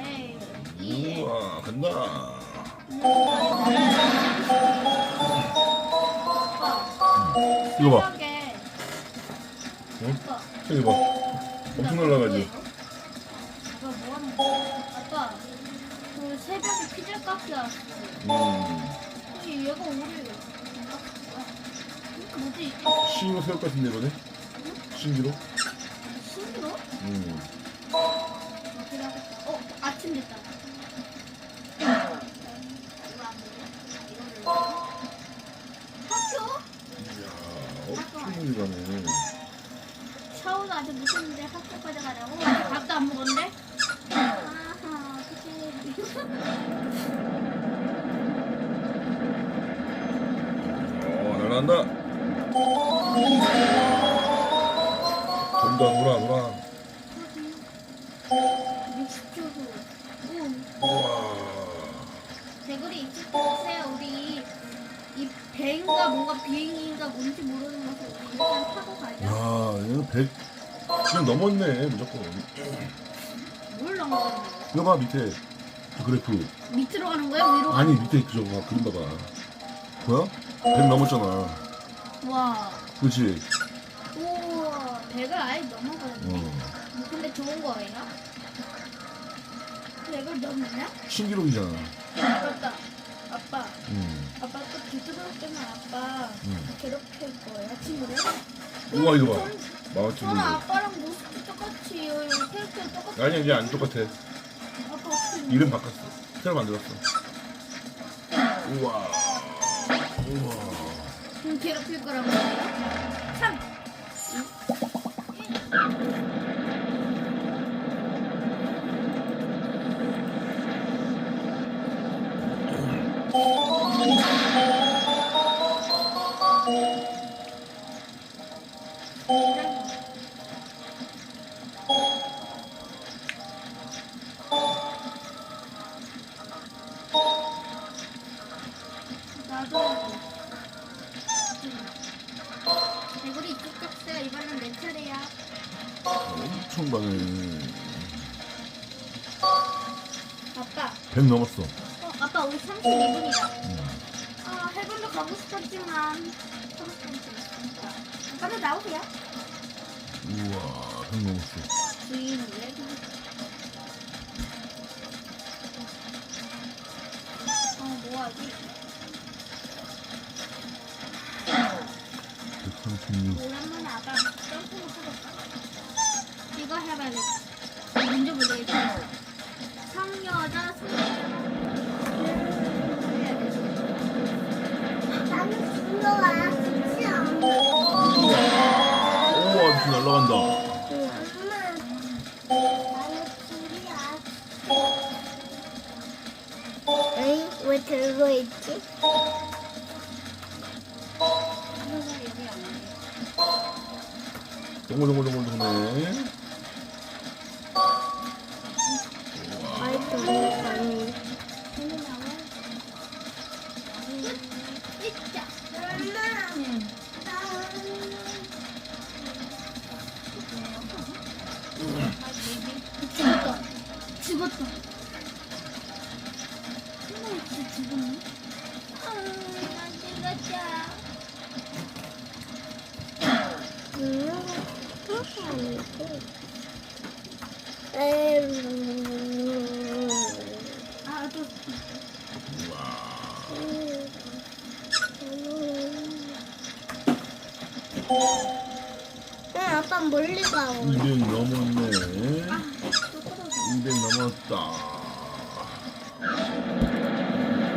에이, 이 우와, 간다. 이거 봐. 응? 저기 봐. 엄청 날라가지. 아빠 뭐 하는 거야? 아빠 그 새벽에 피자 값이 왔어. 음. 근데 얘가 우리 뭐지? 신기록 세울 것 같은데, 이번에? 신기로? 음. 어 아침 됐다. 학교? 이야, 가네. 샤워도 아직 못했는데 학교까지 가려고 밥도 안 먹었는데? 아하 어, 날아간다. 돈다, 돌아, 돌아. 60초도 응. 대구리 익숙하세요 우리 이 배인가 뭔가 비행기인가 뭔지 모르는 것을 우리 일단 타고 가자 야, 이거 100. 그냥 넘었네, 무조건. 뭘 넘어가는 거야? 이거 봐, 밑에. 저 그래프. 밑으로 가는 거야? 위로 아니, 밑에 저거 봐, 그림 봐봐. 뭐야? 100 넘었잖아. 와 그렇지? 우와 배가 아예 넘어가네 어. 근데 좋은 거예요? 배를 넘느냐? 신기록이잖아. 아빠 아빠 음. 아빠 또 뒤돌아올 때만 아빠 음. 괴롭힐 거예요 친구를? 우와, 이거 봐. 전- 마우스 저는. 아빠랑 모습이 똑같이 캐릭터 똑같이 아니, 이제 안 똑같아. 아빠 이름 바꿨어. 새로 만들었어. 우와. 우와. 괴롭힐 거란 말이에요? 3 나도 대구리 이쪽 격수야 이번엔 내 차례야 엄청 많네. 아빠 100 넘었어. 어 아빠 우리 32분이다 음. 아 해변도 가고 싶었지만 싶은 있으니까 아빠는 나오세요 우와, 100 넘었어. 주인 얘기 어 뭐하지 136. 오랜만에 아빠 점프를 해볼까 이거 해봐야겠다 먼저 보내야지 왜 들고 있지? 동글동글동글동글. 아이 들고 아니 아빠 멀리 가. 200 넘었네. 또 떨어져 200 넘었다.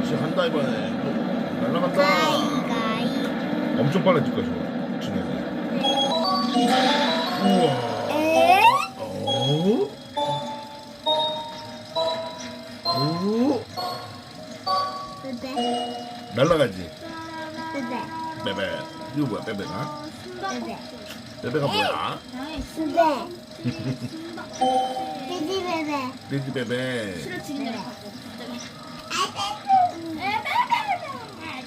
시작한다, 이번에. 어, 날라간다. 가이, 가이. 엄청 빨라질 거야. 진행이. 우와. 빼빼가 네. 빼빼가 뭐야? 수배. 돼지 베베. 돼지 베베 싫어 죽인다.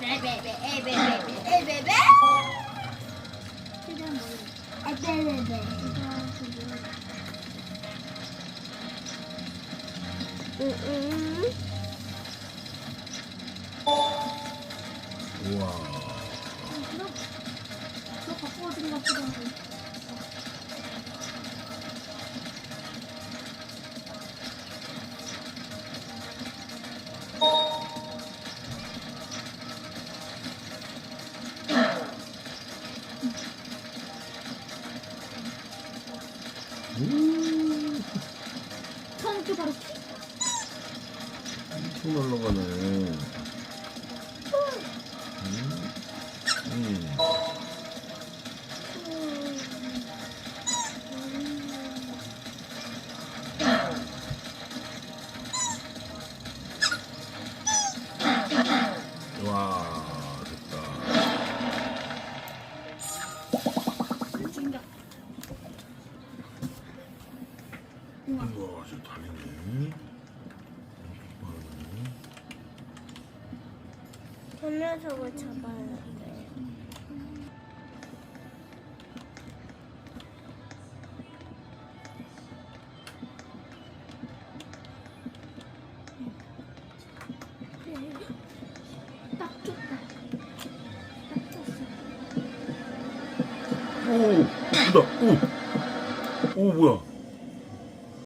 에베베베 에베베베 에베베. 최대한 먹어. 아베베베. 응응. 우와 엄청 날라가네. 음, 음. 저 녀석을 잡아야 돼. 딱 좋다. 딱 좋았어. 오, 오, 오, 뭐야?